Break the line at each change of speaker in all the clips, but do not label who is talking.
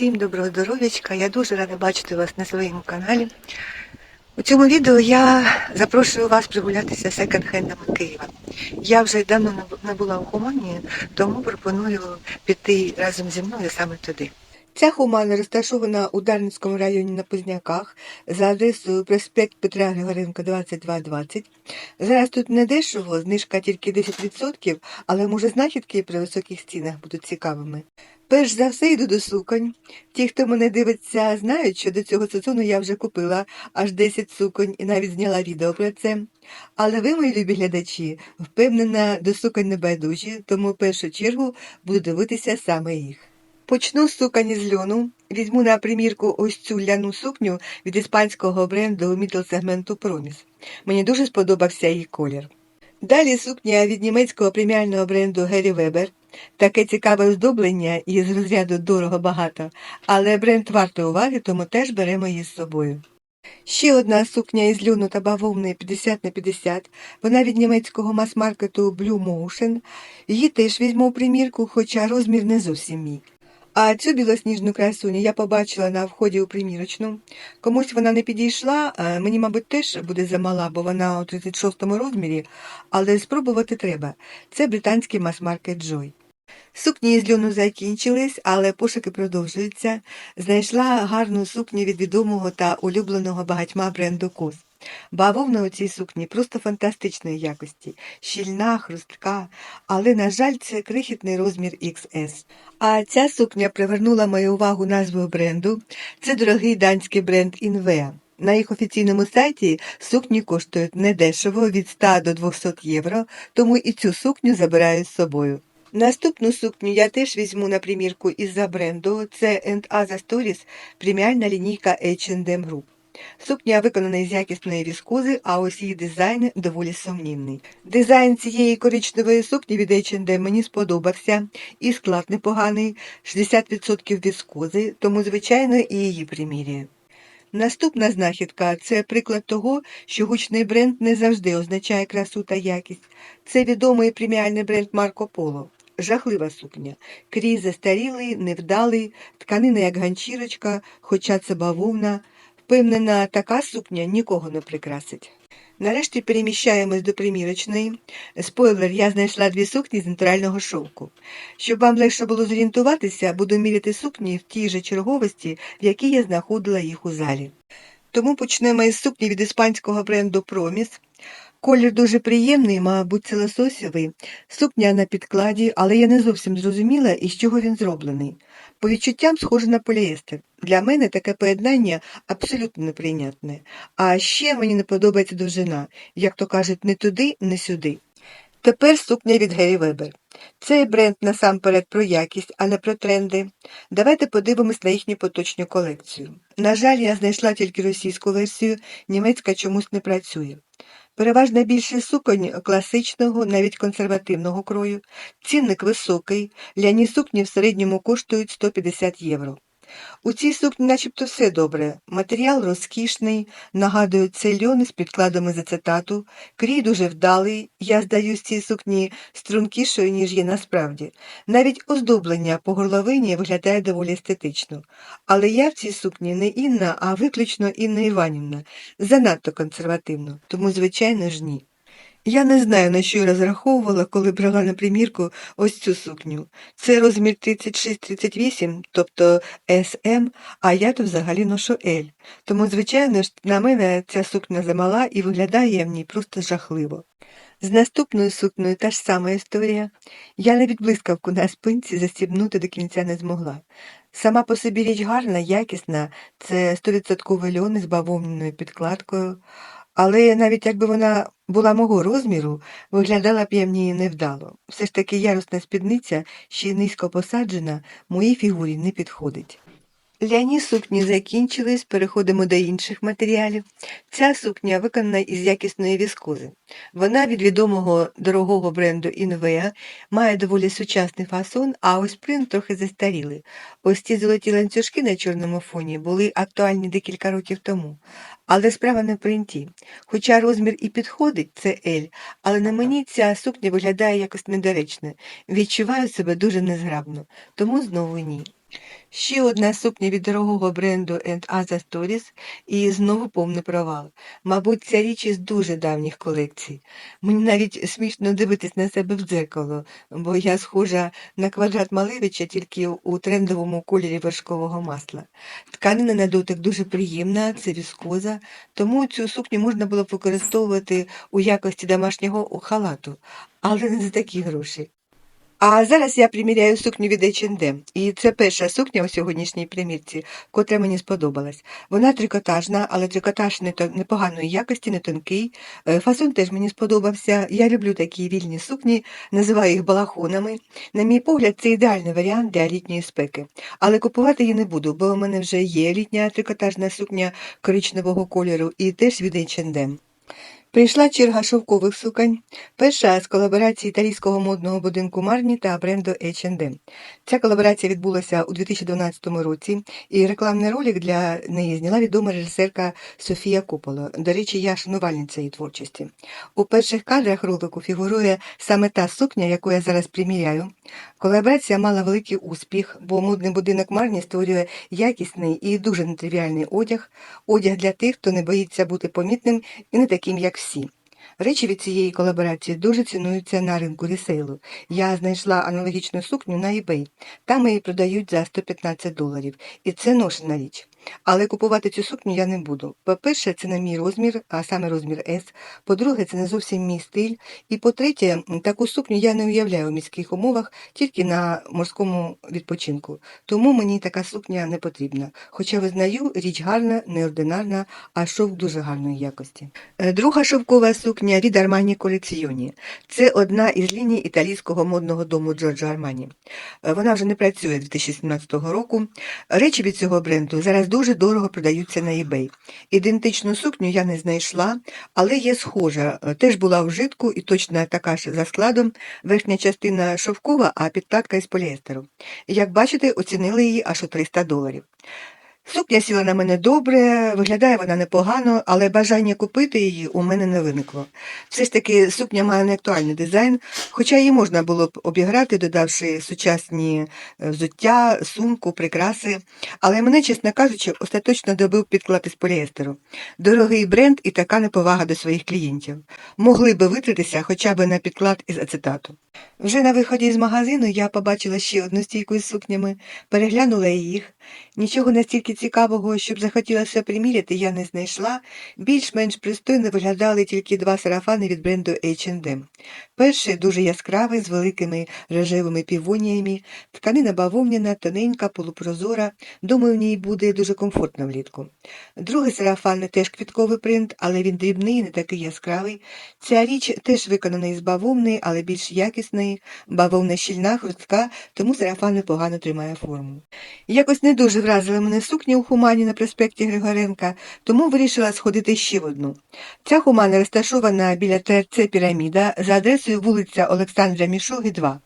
Всім доброго здоров'ячка. Я дуже рада бачити вас на своєму каналі. У цьому відео я запрошую вас прогулятися секонд-хендами Києва. Я вже давно не була у Хумані, тому пропоную піти разом зі мною саме туди. Ця хумана розташована у Дарницькому районі на Позняках за адресою проспект Петра Григоренка 2220. Зараз тут не дешево, знижка тільки 10%, але може знахідки при високих цінах будуть цікавими. Перш за все йду до суконь. Ті, хто мене дивиться, знають, що до цього сезону я вже купила аж 10 суконь і навіть зняла відео про це. Але ви, мої любі глядачі, впевнена, до суконь не байдужі, тому в першу чергу буду дивитися саме їх. Почну з сукані з льону. Візьму на примірку ось цю ляну сукню від іспанського бренду мідл-сегменту Проміс. Мені дуже сподобався її колір. Далі сукня від німецького преміального бренду Гері Вебер. Таке цікаве оздоблення із розряду дорого-багато, але бренд вартий уваги, тому теж беремо її з собою. Ще одна сукня із льону та бавовни 50 на 50. Вона від німецького мас-маркету Blue Motion. Її теж візьму у примірку, хоча розмір не зовсім мій. А цю білосніжну красуню я побачила на вході у примірочну. Комусь вона не підійшла, мені, мабуть, теж буде замала, бо вона у 36 розмірі, але спробувати треба. Це британський мас-маркет Joy. Сукні з льону закінчились, але пошуки продовжуються. Знайшла гарну сукню від відомого та улюбленого багатьма бренду Кос. Бавовна у цій сукні просто фантастичної якості, щільна, хрустка, але, на жаль, це крихітний розмір XS. А ця сукня привернула мою увагу назвою бренду. Це дорогий данський бренд Інвеа. На їх офіційному сайті сукні коштують недешево від 100 до 200 євро, тому і цю сукню забираю з собою. Наступну сукню я теж візьму на примірку із-за бренду. Це Aza Stories, преміальна лінійка H&M Group. Сукня виконана із якісної віскози, а ось її дизайн доволі сумнівний. Дизайн цієї коричневої сукні від H&M мені сподобався, і склад непоганий, 60% віскози, тому, звичайно, і її примірюю. Наступна знахідка це приклад того, що гучний бренд не завжди означає красу та якість. Це відомий преміальний бренд Марко Поло. Жахлива сукня. Крій застарілий, невдалий, тканина як ганчірочка, хоча це бавовна. Впевнена, така сукня нікого не прикрасить. Нарешті переміщаємось до примірочної. Спойлер, я знайшла дві сукні з натурального шовку. Щоб вам легше було зорієнтуватися, буду міряти сукні в тій же черговості, в якій я знаходила їх у залі. Тому почнемо із сукні від іспанського бренду Проміс. Колір дуже приємний, мабуть, це лососєвий. Сукня на підкладі, але я не зовсім зрозуміла, із чого він зроблений. По відчуттям схоже на поліестер. Для мене таке поєднання абсолютно неприйнятне. А ще мені не подобається довжина, як то кажуть, не туди, не сюди. Тепер сукня від Гері Вебер. Цей бренд насамперед про якість, а не про тренди. Давайте подивимось на їхню поточну колекцію. На жаль, я знайшла тільки російську версію, німецька чомусь не працює. Переважна більшість суконь класичного, навіть консервативного крою, цінник високий, ляні сукні в середньому коштують 150 євро. У цій сукні начебто все добре. Матеріал розкішний, нагадую, це з підкладами з ацетату, крій дуже вдалий, я здаюсь цій сукні стрункішою, ніж є насправді. Навіть оздоблення по горловині виглядає доволі естетично. Але я в цій сукні не Інна, а виключно Інна Іванівна, занадто консервативно, тому, звичайно ж, ні. Я не знаю, на що я розраховувала, коли брала на примірку ось цю сукню. Це розмір 36-38, тобто SM, а я то взагалі ношу L. Тому, звичайно на мене ця сукня замала і виглядає в ній просто жахливо. З наступною сукнею та ж сама історія. Я навіть блискавку на спинці застібнути до кінця не змогла. Сама по собі річ гарна, якісна, це 100% льон з бавовняною підкладкою, але навіть якби вона була мого розміру, виглядала б я в невдало. Все ж таки ярусна спідниця, ще й низько посаджена, моїй фігурі не підходить. Ляні сукні закінчились, переходимо до інших матеріалів. Ця сукня виконана із якісної віскози. Вона від відомого дорогого бренду Інвеа має доволі сучасний фасон, а ось принт трохи застарілий. Ось ці золоті ланцюжки на чорному фоні були актуальні декілька років тому. Але справа не в принті. Хоча розмір і підходить, це L, але на мені ця сукня виглядає якось недоречно. Відчуваю себе дуже незграбно, тому знову ні. Ще одна сукня від дорогого бренду And Other Stories і знову повний провал. Мабуть, ця річ із дуже давніх колекцій. Мені навіть смішно дивитись на себе в дзеркало, бо я схожа на квадрат Малевича тільки у трендовому кольорі вершкового масла. Тканина на дотик дуже приємна, це віскоза, тому цю сукню можна було б використовувати у якості домашнього халату, але не за такі гроші. А зараз я приміряю сукню від H&M. І це перша сукня у сьогоднішній примірці, котра мені сподобалась. Вона трикотажна, але трикотаж не непоганої якості, не тонкий. Е, Фасон теж мені сподобався. Я люблю такі вільні сукні, називаю їх балахонами. На мій погляд, це ідеальний варіант для літньої спеки. Але купувати її не буду, бо у мене вже є літня трикотажна сукня коричневого кольору і теж від H&M. Прийшла черга шовкових суконь. Перша з колаборації італійського модного будинку Марні та бренду H&M. Ця колаборація відбулася у 2012 році, і рекламний ролик для неї зняла відома режисерка Софія Кополо. До речі, я шанувальниця її творчості. У перших кадрах ролику фігурує саме та сукня, яку я зараз приміряю. Колаборація мала великий успіх, бо модний будинок Марні створює якісний і дуже нетривіальний одяг, одяг для тих, хто не боїться бути помітним і не таким, як всі. Речі від цієї колаборації дуже цінуються на ринку ресейлу. Я знайшла аналогічну сукню на eBay. Там її продають за 115 доларів. І це ношена річ. Але купувати цю сукню я не буду. По-перше, це не мій розмір, а саме розмір S. По-друге, це не зовсім мій стиль. І по-третє, таку сукню я не уявляю у міських умовах, тільки на морському відпочинку. Тому мені така сукня не потрібна. Хоча визнаю, річ гарна, неординарна, а шовк дуже гарної якості. Е, Друга шовкова сукня від Armani Collezioni. Це одна із ліній італійського модного дому Джорджо Армані. Е, Вона вже не працює 2017 року. Речі від цього бренду зараз дуже дорого продаються на eBay. Ідентичну сукню я не знайшла, але є схожа. Теж була в житку і точно така ж за складом. Верхня частина шовкова, а підкладка із поліестеру. Як бачите, оцінили її аж у 300 доларів. Сукня сіла на мене добре, виглядає вона непогано, але бажання купити її у мене не виникло. Все ж таки сукня має не актуальний дизайн, хоча її можна було б обіграти, додавши сучасні е, взуття, сумку, прикраси. Але мене, чесно кажучи, остаточно добив підклад із поліестеру. Дорогий бренд і така неповага до своїх клієнтів. Могли би витратися хоча б на підклад із ацетату. Вже на виході з магазину я побачила ще одну стійку із сукнями, переглянула їх. Нічого настільки цікавого, щоб захотілося приміряти, я не знайшла. Більш-менш пристойно виглядали тільки два сарафани від бренду H&M. Перший дуже яскравий, з великими рожевими півоніями, тканина бавовняна, тоненька, полупрозора. Думаю, в ній буде дуже комфортно влітку. Другий сарафан теж квітковий принт, але він дрібний, не такий яскравий. Ця річ теж виконана із бавовни, але більш якісної. Бавовна щільна, хрустка, тому сарафан непогано тримає форму. Якось не дуже вразила мене сукня у Хумані на проспекті Григоренка, тому вирішила сходити ще в одну. Ця Хумана розташована біля ТРЦ «Піраміда» за адресою вулиця Олександра Мішоги, 2.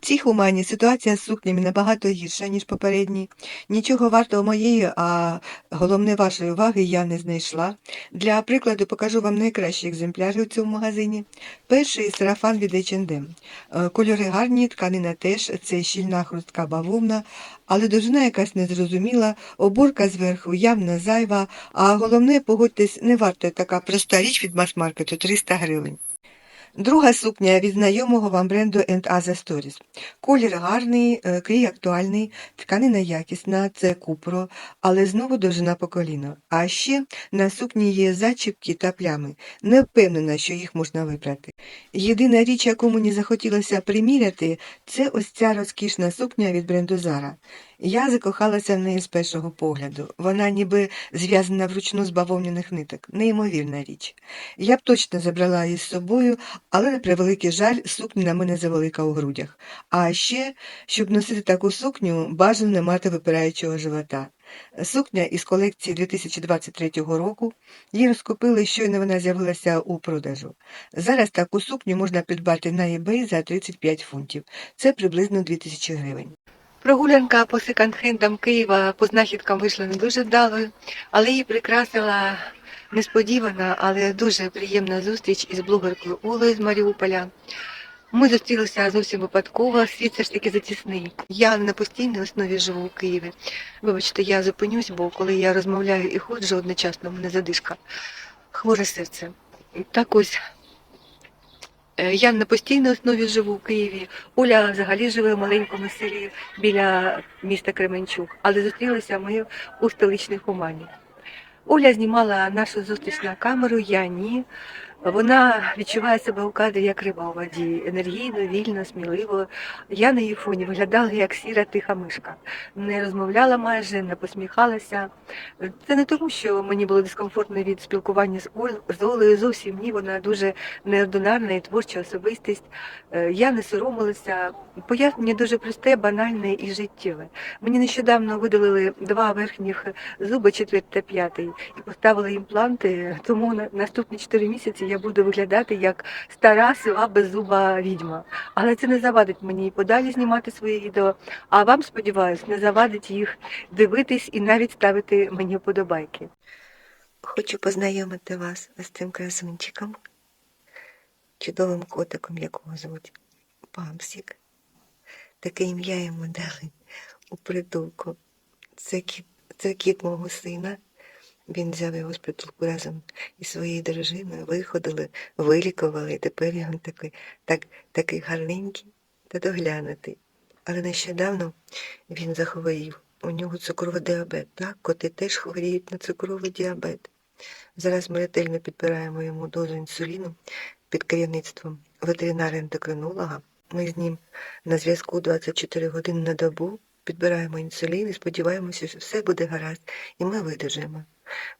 В цій Хумані ситуація з сукнями набагато гірша, ніж попередні. Нічого вартого моєї, а головне вашої уваги я не знайшла. Для прикладу покажу вам найкращі екземпляри у цьому магазині. Перший сарафан від H&M. Кольори гарні, тканина теж, це щільна хрустка бавовна, але довжина якась незрозуміла, оборка зверху явно зайва, а головне, погодьтесь, не варта така проста річ від мас-маркету 300 гривень. Друга сукня від знайомого вам бренду And Other Stories. Колір гарний, е, крій актуальний, тканина якісна, це купро, але знову довжина по коліно. А ще на сукні є зачіпки та плями. Не впевнена, що їх можна випрати. Єдина річ, яку мені захотілося приміряти, це ось ця розкішна сукня від бренду Zara. Я закохалася в неї з першого погляду. Вона ніби зв'язана вручну з бавовняних ниток. Неймовірна річ. Я б точно забрала її з собою, але, на превеликий жаль, сукня на мене завелика у грудях. А ще, щоб носити таку сукню, бажано не мати випираючого живота. Сукня із колекції 2023 року. Її розкупили, щойно вона з'явилася у продажу. Зараз таку сукню можна придбати на eBay за 35 фунтів. Це приблизно 2000 гривень. Прогулянка по секонд-хендам Києва по знахідкам вийшла не дуже вдалою, але її прикрасила несподівана, але дуже приємна зустріч із блогеркою Олею з Маріуполя. Ми зустрілися зовсім випадково, світ все ж таки затісний. Я на постійній основі живу у Києві. Вибачте, я зупинюсь, бо коли я розмовляю і ходжу одночасно, мене задишка. Хворе серце. Так ось. Е, Я на постійній основі живу в Києві. Оля взагалі живе в маленькому селі біля міста Кременчук, але зустрілися ми у столичних Умані. Оля знімала нашу зустріч на камеру, я ні. Вона відчуває себе у кадрі як риба у воді, енергійно, вільно, сміливо. Я на її фоні виглядала як сіра тиха мишка. Не розмовляла майже, не посміхалася. Це не тому, що мені було дискомфортно від спілкування з Оль з Олею. Зовсім ні, вона дуже неординарна і творча особистість. Е, Я не соромилася. Пояснення дуже просте, банальне і життєве. Мені нещодавно видалили два верхніх зуби, четвертий та п'ятий, і поставили імпланти. Тому на наступні чотири місяці я буду виглядати як стара сива беззуба відьма. Але це не завадить мені і подалі знімати свої відео. А вам, сподіваюсь, не завадить їх дивитись і навіть ставити мені вподобайки. Хочу познайомити вас з цим красунчиком, чудовим котиком, якого звуть Памсік. Таке ім'я йому дали у притулку. Це кіт, це кіт мого сина. Він взяв його з притулку разом із своєю дружиною, виходили, вилікували, і тепер він такий, так, такий гарненький та доглянутий. Але нещодавно він захворів. У нього цукровий діабет. Так, коти теж хворіють на цукровий діабет. Зараз ми ретельно підбираємо йому дозу інсуліну під керівництвом ветеринара-ендокринолога. Ми з ним на зв'язку 24 години на добу, підбираємо інсулін і сподіваємося, що все буде гаразд, і ми видержимо.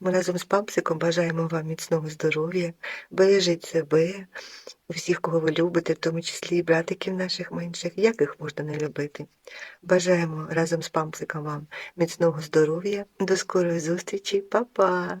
Ми разом з папсиком бажаємо вам міцного здоров'я, бережіть себе, всіх, кого ви любите, в тому числі і братиків наших менших, як їх можна не любити. Бажаємо разом з пампсиком вам міцного здоров'я. До скорої зустрічі, Па-па!